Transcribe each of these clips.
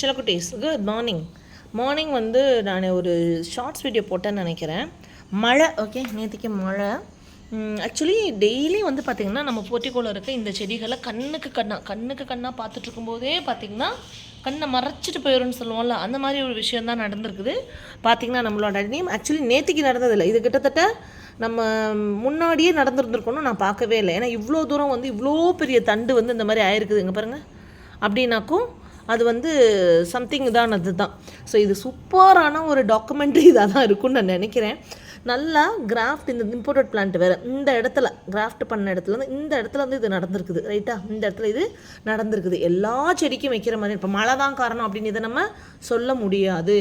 சிலக்குட்டீஸ் good morning morning வந்து நான் ஒரு ஷார்ட்ஸ் வீடியோ போட்டேன்னு நினைக்கிறேன். மழை ஓகே நேற்றுக்கு மழை. ஆக்சுவலி டெய்லி வந்து பார்த்திங்கன்னா நம்ம போர்ட்டிக்கோல இருக்க இந்த செடிகளை கண்ணுக்கு கண்ணா கண்ணுக்கு கண்ணாக பார்த்துட்டு இருக்கும்போதே பார்த்திங்கன்னா கண்ணை மறைச்சிட்டு போயிடும்னு சொல்லுவோம்ல அந்த மாதிரி ஒரு விஷயம் தான் நடந்திருக்குது. பார்த்திங்கன்னா நம்மளோட நேம் ஆக்சுவலி நேற்றுக்கு நடந்ததில்லை. இது கிட்டத்தட்ட நம்ம முன்னாடியே நடந்துருந்துருக்கோன்னு நான் பார்க்கவே இல்லை. ஏன்னா இவ்வளோ தூரம் வந்து இவ்வளோ பெரிய தண்டு வந்து இந்த மாதிரி ஆயிருக்குது. இங்கே பாருங்கள் அப்படின்னாக்கும் அது வந்து சம்திங் தான் அதுதான். ஸோ இது சூப்பரான ஒரு டாக்குமெண்ட்ரி இதாக தான் இருக்கும்னு நான் நினைக்கிறேன். நல்லா கிராஃப்ட் இந்த இம்போர்ட்டட் பிளான்ட் வேறு. இந்த இடத்துல கிராஃப்ட் பண்ண இடத்துல வந்து இந்த இடத்துல வந்து இது நடந்திருக்குது ரைட்டா இந்த இடத்துல இது நடந்திருக்குது. எல்லா செடிக்கும் வைக்கிற மாதிரி இப்போ மழை தான் காரணம் அப்படின்னு இதை நம்ம சொல்ல முடியாது.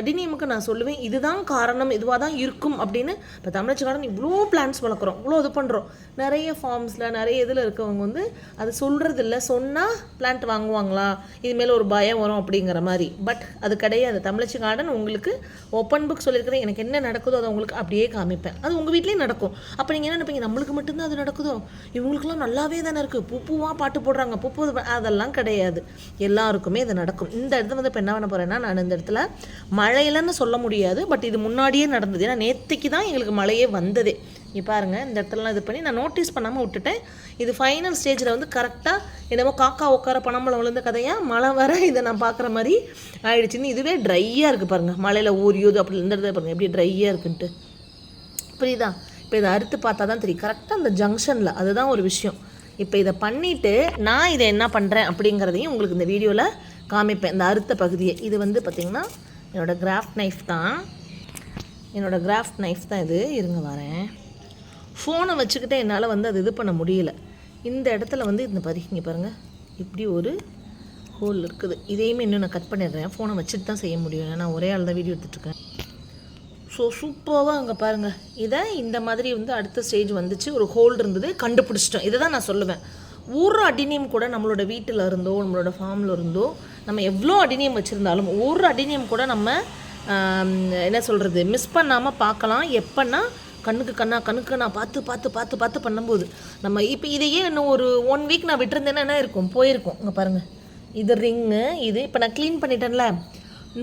அடிநியமுக்கு நான் சொல்லுவேன். இதுதான் காரணம். இதுவாக தான் இருக்கும் அப்படின்னு இப்போ தமிழச்சி காரணம் இவ்வளோ பிளான்ஸ் வளர்க்குறோம். இவ்வளோ இது பண்ணுறோம் நிறைய ஃபார்ம்ஸில் நிறைய இதில் இருக்கவங்க வந்து அது சொல்கிறது இல்லை சொன்னால் பிளான்ட் வாங்குவாங்களா? இது மேலே ஒரு பயம் வரும் அப்படிங்கிற மாதிரி. பட் அது கிடையாது. தமிழச்சி கார்டன் உங்களுக்கு ஓப்பன் புக் சொல்லியிருக்கிறேன். எனக்கு என்ன நடக்குதோ அதை உங்களுக்கு அப்படியே காமிப்பேன். அது உங்கள் வீட்லேயும் நடக்கும். அப்போ நீங்கள் என்ன நினைப்பீங்க? நம்மளுக்கு மட்டும்தான் அது நடக்குதோ? இவங்களுக்குலாம் நல்லாவே தானே இருக்குது பூப்பூவாக பாட்டு போடுறாங்க. பூ அதெல்லாம் கிடையாது. எல்லாருக்குமே இது நடக்கும். இந்த இடத்துல வந்து இப்போ என்ன பண்ண போகிறேன்னா நான் இந்த இடத்துல மழையிலன்னு சொல்ல முடியாது. பட் இது முன்னாடியே நடந்தது. ஏன்னா நேற்றுக்கு தான் எங்களுக்கு மழையே வந்ததே. இப்போ பாருங்கள் இந்த இடத்துலலாம் இது பண்ணி நான் நோட்டீஸ் பண்ணாமல் விட்டுட்டேன். இது ஃபைனல் ஸ்டேஜில் வந்து கரெக்டாக என்னமோ காக்கா உட்கார பணம்பழம் விழுந்த கதையாக மழை வர இதை நான் பார்க்குற மாதிரி ஆயிடுச்சுன்னு இதுவே ட்ரையாக இருக்குது பாருங்கள் மழையில் ஊறியோது அப்படி இந்த இடத்துல பாருங்கள் எப்படி ட்ரையாக இருக்குன்ட்டு. புரியுதா? இப்போ இதை அறுத்து பார்த்தா தான் தெரியும். கரெக்டாக அந்த ஜங்ஷனில் அதுதான் ஒரு விஷயம். இப்போ இதை பண்ணிவிட்டு நான் இதை என்ன பண்ணுறேன் அப்படிங்கிறதையும் உங்களுக்கு இந்த வீடியோவில் காமிப்பேன். இந்த அறுத்த பகுதியை. இது வந்து பார்த்திங்கன்னா என்னோடய கிராஃப்ட் நைஃப் தான். என்னோடய கிராஃப்ட் நைஃப் தான் இது. இருங்க வரேன். ஃபோனை வச்சுக்கிட்டே என்னால் வந்து அது இது பண்ண முடியல. இந்த இடத்துல வந்து இந்த பதிக்கிங்க பாருங்கள் இப்படி ஒரு ஹோல் இருக்குது. இதையுமே இன்னும் நான் கட் பண்ணிடுறேன். ஃபோனை வச்சுட்டு தான் செய்ய முடியும். ஏன்னா நான் ஒரே ஆள் தான் வீடியோ எடுத்துட்ருக்கேன் ஸோ சூப்பராக அங்கே பாருங்கள் இதை இந்த மாதிரி வந்து அடுத்த ஸ்டேஜ் வந்துச்சு. ஒரு ஹோல் இருந்தது. கண்டுபிடிச்சிட்டோம். இதை தான் நான் சொல்லுவேன். ஒரு அடினியம் கூட நம்மளோட வீட்டில் இருந்தோ நம்மளோட ஃபார்மில் இருந்தோ நம்ம எவ்வளோ அடினியம் வச்சுருந்தாலும் ஒரு அடினியம் கூட நம்ம என்ன சொல்கிறது மிஸ் பண்ணாமல் பார்க்கலாம். எப்போன்னா கண்ணுக்கு கண்ணா கண்ணுக்கு நான் பார்த்து பார்த்து பார்த்து பார்த்து பண்ணும்போது நம்ம இப்போ இதையே இன்னும் ஒரு ஒன் வீக் நான் விட்டுருந்தேன்னா என்ன இருக்கும்? போயிருக்கும். இங்கே பாருங்கள் இது ரிங்கு இது இப்போ நான் க்ளீன் பண்ணிட்டேன்ல.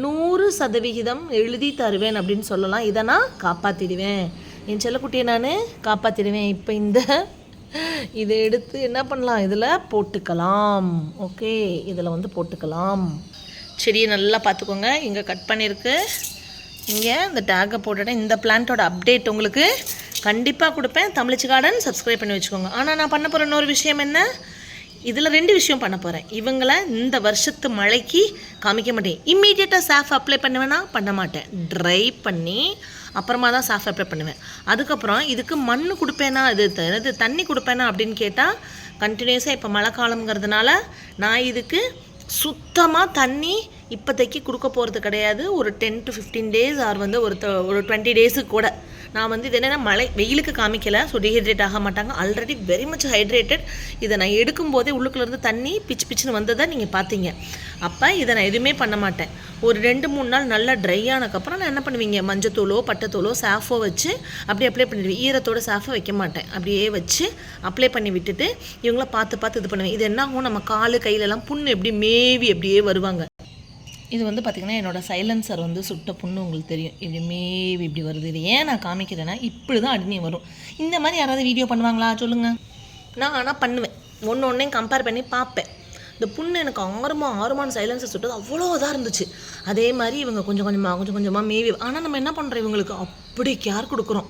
நூறு சதவிகிதம் எழுதி தருவேன் அப்படின்னு சொல்லலாம். இதை நான் காப்பாற்றிடுவேன் என் செல்லக்குட்டியை நான் காப்பாற்றிடுவேன் இப்போ இந்த இதை எடுத்து என்ன பண்ணலாம்? இதில் போட்டுக்கலாம். ஓகே இதில் வந்து போட்டுக்கலாம். செடியை நல்லா பார்த்துக்கோங்க. இங்கே கட் பண்ணியிருக்கு. இங்கே இந்த டேக்கை போட்டுவிட்டேன் இந்த பிளான்ட்டோட அப்டேட் உங்களுக்கு கண்டிப்பாக கொடுப்பேன். தமிழ்ச்சி கார்டன் சப்ஸ்கிரைப் பண்ணி வச்சுக்கோங்க. ஆனால் நான் பண்ண போகிற இன்னொரு விஷயம் என்ன? இதில் ரெண்டு விஷயம் பண்ண போகிறேன் இவங்களை இந்த வருஷத்து மழைக்கு காமிக்க மாட்டேன். இம்மீடியட்டாக சாஃப் அப்ளை பண்ணுவேன்னா பண்ண மாட்டேன். ட்ரை பண்ணி அப்புறமா தான் சாஃப் அப்ளை பண்ணுவேன். அதுக்கப்புறம் இதுக்கு மண் கொடுப்பேனா? இது த- இது தண்ணி கொடுப்பேனா? அப்படின்னு கேட்டால் கண்டினியூஸாக இப்போ மழை காலங்கிறதுனால நான் இதுக்கு சுத்தமாக தண்ணி இப்போதைக்கு கொடுக்க போகிறது கிடையாது. ஒரு ten to fifteen days or வந்து ஒரு த- ஒரு டுவெண்ட்டி டேஸுக்கு கூட. நான் வந்து இது என்னென்னா மழை வெயிலுக்கு காமிக்கலை. ஸோ டீஹைட்ரேட் ஆக மாட்டாங்க. ஆல்ரெடி வெரி மச் ஹைட்ரேட்டட் இதை நான் எடுக்கும்போதே போதே இருந்து தண்ணி பிச்சு பிச்சுன்னு வந்ததை நீங்கள் பார்த்தீங்க. அப்போ இதை நான் எதுவுமே பண்ண மாட்டேன். ஒரு ரெண்டு மூணு நாள் நல்லா ட்ரை ஆனதுக்கப்புறம் நான் என்ன பண்ணுவீங்க? மஞ்சத்தூளோ பட்டத்தூளோ சாஃபோ வச்சு அப்படியே அப்ளை பண்ணிடுவேன் ஈரத்தோட சாஃபோ வைக்க மாட்டேன். அப்படியே வச்சு அப்ளை பண்ணி விட்டுட்டு இவங்கள பார்த்து பார்த்து இது பண்ணுவேன். இது என்ன ஆகும்? நம்ம காலு கையிலலாம் புண்ணு எப்படி மேவி அப்படியே வருவாங்க. இது வந்து பார்த்திங்கன்னா என்னோட சைலன்சர் வந்து சுட்ட புண்ணு உங்களுக்கு தெரியும். இப்படி மேவி இப்படி வருது. இது ஏன் நான் காமிக்கிறேன்னா இப்படி தான் அடினி வரும். இந்த மாதிரி யாராவது வீடியோ பண்ணுவாங்களா? சொல்லுங்கள் நான் ஆனால் பண்ணுவேன். ஒன்று ஒன்றையும் கம்பேர் பண்ணி பார்ப்பேன். இந்த புண்ணு எனக்கு ஆறுமா ஆறுமான சைலன்சர் சுட்டது அவ்வளோ இதாக இருந்துச்சு. அதே மாதிரி இவங்க கொஞ்சம் கொஞ்சமாக கொஞ்சம் கொஞ்சமாக மேவி ஆனால் நம்ம என்ன பண்ணுறோம் இவங்களுக்கு அப்படி கேர் கொடுக்குறோம்.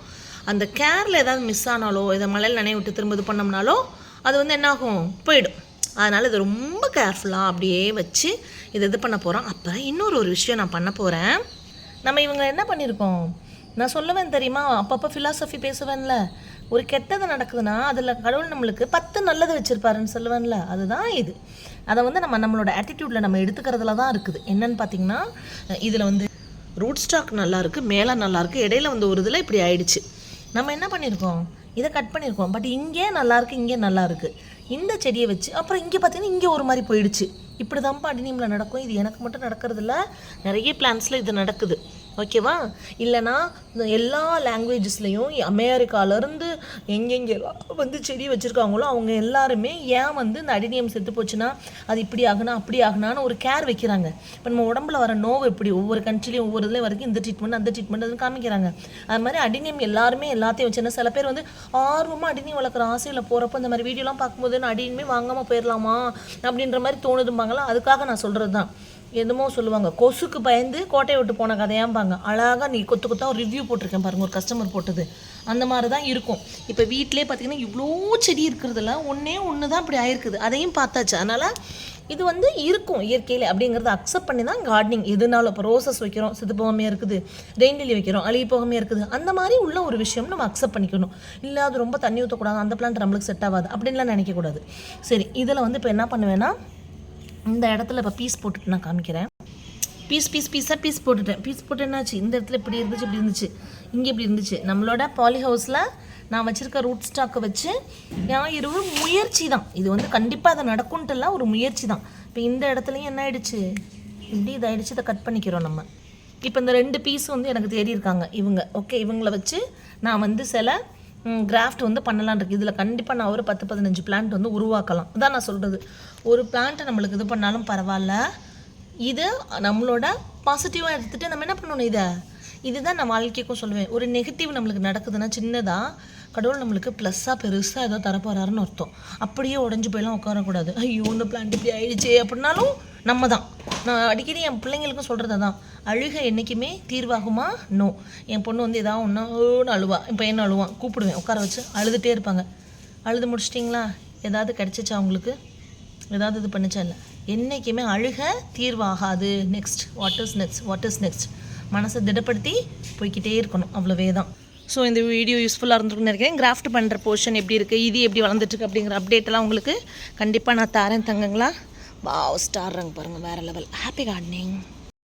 அந்த கேரில் ஏதாவது மிஸ் ஆனாலோ இதை மழையில் நினைவு விட்டு திரும்ப இது பண்ணோம்னாலோ அது வந்து என்னாகும்? போயிடும். அதனால் இது ரொம்ப கேர்ஃபுல்லாக அப்படியே வச்சு இதை இது பண்ண போகிறோம் அப்புறம் இன்னொரு ஒரு விஷயம் நான் பண்ண போகிறேன் நம்ம இவங்க என்ன பண்ணியிருக்கோம் நான் சொல்லுவேன் தெரியுமா? அப்பப்போ ஃபிலாசபி பேசுவேன்ல. ஒரு கெட்டது நடக்குதுன்னா அதில் கடவுள் நம்மளுக்கு பத்து நல்லது வச்சுருப்பாருன்னு சொல்லுவேன்ல. அதுதான் இது. அதை வந்து நம்ம நம்மளோட ஆட்டிடியூட்டில் நம்ம எடுத்துக்கிறதுல தான் இருக்குது. என்னன்னு பார்த்தீங்கன்னா இதில் வந்து ரூட் ஸ்டாக் நல்லாயிருக்கு மேலே நல்லாயிருக்கு இடையில வந்து ஒரு இதில் இப்படி ஆயிடுச்சு. நம்ம என்ன பண்ணியிருக்கோம் இதை கட் பண்ணியிருக்கோம் பட் இங்கே நல்லாயிருக்கு இங்கே நல்லாயிருக்கு இந்த செடியை வச்சு அப்புறம் இங்கே பார்த்தீங்கன்னா இங்கே ஒரு மாதிரி போயிடுச்சு. இப்படி தான்ப்பா அடினியமில் நடக்கும். இது எனக்கு மட்டும் நடக்கிறதில்ல. நிறைய பிளான்ஸில் இது நடக்குது. ஓகேவா? இல்லைனா எல்லா லாங்குவேஜஸ்லேயும் அமெரிக்காவிலேருந்து எங்கெங்கே வந்து செடி வச்சுருக்காங்களோ அவங்க எல்லாருமே ஏன் வந்து இந்த அடினியம் செத்து போச்சுன்னா அது இப்படி ஆகுனா அப்படி ஆகுனான்னு ஒரு கேர் வைக்கிறாங்க. இப்போ நம்ம உடம்புல வர நோவு எப்படி? ஒவ்வொரு கண்ட்ரிலையும் ஒவ்வொரு இதுலேயும் வரைக்கும் இந்த ட்ரீட்மெண்ட் அந்த ட்ரீட்மெண்ட் அதுன்னு காமிக்கிறாங்க. அது மாதிரி அடினியம் எல்லாருமே எல்லாத்தையும் வச்சுன்னா சில பேர் வந்து ஆர்வமாக அடினியம் வளர்க்குற ஆசையில் போகிறப்ப இந்த மாதிரி வீடியோலாம் பார்க்கும்போது நான் அடினியுமே வாங்காமல் போயிடலாமா அப்படின்ற மாதிரி தோணுதும்பாங்களா அதுக்காக நான் சொல்கிறது தான் என்னமோ சொல்லுவாங்க கொசுக்கு பயந்து கோட்டையை விட்டு போன கதையாம்பாங்க. அழகாக நீ கொத்து கொத்தா ஒரு ரிவ்யூ போட்டிருக்கேன் பாருங்க ஒரு கஸ்டமர் போட்டது. அந்த மாதிரி தான் இருக்கும். இப்போ வீட்டிலே பார்த்தீங்கன்னா இவ்வளோ செடி இருக்கிறதுல ஒன்றே ஒன்று தான் இப்படி ஆயிருக்குது. அதையும் பார்த்தாச்சு. அதனால் இது வந்து இருக்கும் இயற்கையில் அப்படிங்கிறத அக்செப்ட் பண்ணி தான் கார்டனிங் எதுனாலும் இப்போ ரோசஸ் வைக்கிறோம் சித்து போகாமையாக இருக்குது ரெயின் வைக்கிறோம் அழுகி போகாமையாக இருக்குது. அந்த மாதிரி உள்ள ஒரு விஷயம் நம்ம அக்செப்ட் பண்ணிக்கணும். இல்லை அது ரொம்ப தண்ணி ஊற்றக்கூடாது அந்த பிளான்ட் நம்மளுக்கு செட் ஆகாது அப்படின்லாம் நினைக்கக்கூடாது. சரி இதில் வந்து இப்போ என்ன பண்ணுவேன்னா இந்த இடத்துல இப்போ பீஸ் போட்டுட்டு நான் காமிக்கிறேன். பீஸ் பீஸ் பீஸாக பீஸ் போட்டுட்டேன். பீஸ் போட்டு என்னாச்சு? இந்த இடத்துல இப்படி இருந்துச்சு இப்படி இருந்துச்சு. இங்கே இப்படி இருந்துச்சு. நம்மளோட பாலி ஹவுஸில் நான் வச்சுருக்க ரூட் ஸ்டாக்கை வச்சு ஞாயிறு முயற்சி தான். இது வந்து கண்டிப்பாக அதை நடக்கும்ட்டுல ஒரு முயற்சி தான். இப்போ இந்த இடத்துலையும் என்ன ஆயிடுச்சு? இப்படி இதாயிடுச்சு. இதை கட் பண்ணிக்கிறோம் நம்ம. இப்போ இந்த ரெண்டு பீஸ் வந்து எனக்கு தேடி இருக்காங்க இவங்க. ஓகே இவங்கள வச்சு நான் வந்து சில கிராஃப்ட் வந்து பண்ணலான் இருக்கு. இதில் கண்டிப்பாக நான் ஒரு பத்து பதினஞ்சு பிளான்ட் வந்து உருவாக்கலாம். அதான் நான் சொல்கிறது ஒரு பிளான்ட்டை நம்மளுக்கு இது பண்ணாலும் பரவாயில்ல. இது நம்மளோட பாசிட்டிவாக எடுத்துகிட்டு நம்ம என்ன பண்ணணும் இதை? இதுதான் நான் வாழ்க்கைக்கும் சொல்லுவேன். ஒரு நெகட்டிவ் நம்மளுக்கு நடக்குதுன்னா சின்னதாக கடவுள் நம்மளுக்கு ப்ளஸ்ஸாக பெருசாக ஏதோ தரப்போறாருன்னு அர்த்தம். அப்படியே உடஞ்சி போயெல்லாம் உட்காரக்கூடாது. ஐயோ இந்த பிளான்ட் இப்படி ஆயிடுச்சு அப்படின்னாலும் நம்ம தான் நான் அடிக்கடி என் பிள்ளைங்களுக்கும் சொல்கிறது தான் அழுகை என்றைக்குமே தீர்வாகுமா? நோ என் பொண்ணு வந்து ஏதாவது ஒன்று அழுவா. என் பையன் அழுவான். கூப்பிடுவேன். உட்கார வச்சு அழுதுகிட்டே இருப்பாங்க. அழுது முடிச்சிட்டிங்களா? ஏதாவது கிடச்சிச்சா அவங்களுக்கு ஏதாவது இது பண்ணுச்சா இல்லை? என்றைக்குமே அழுக தீர்வாகாது. Next what is next what is next மனசை திடப்படுத்தி போய்க்கிட்டே இருக்கணும். அவ்வளோவே தான். ஸோ இந்த வீடியோ யூஸ்ஃபுல்லாக இருந்திருக்குன்னு நினைக்கிறேன். கிராஃப்ட் பண்ணுற போர்ஷன் எப்படி இருக்குது இது எப்படி வளர்ந்துட்டுருக்கு அப்படிங்கிற அப்டேட்டெல்லாம் உங்களுக்கு கண்டிப்பாக நான் தரேன் தங்கங்களா. வாவ் ஸ்டார் ரங் பாருங்கள் வேறு லெவல் ஹாப்பி கார்டனிங்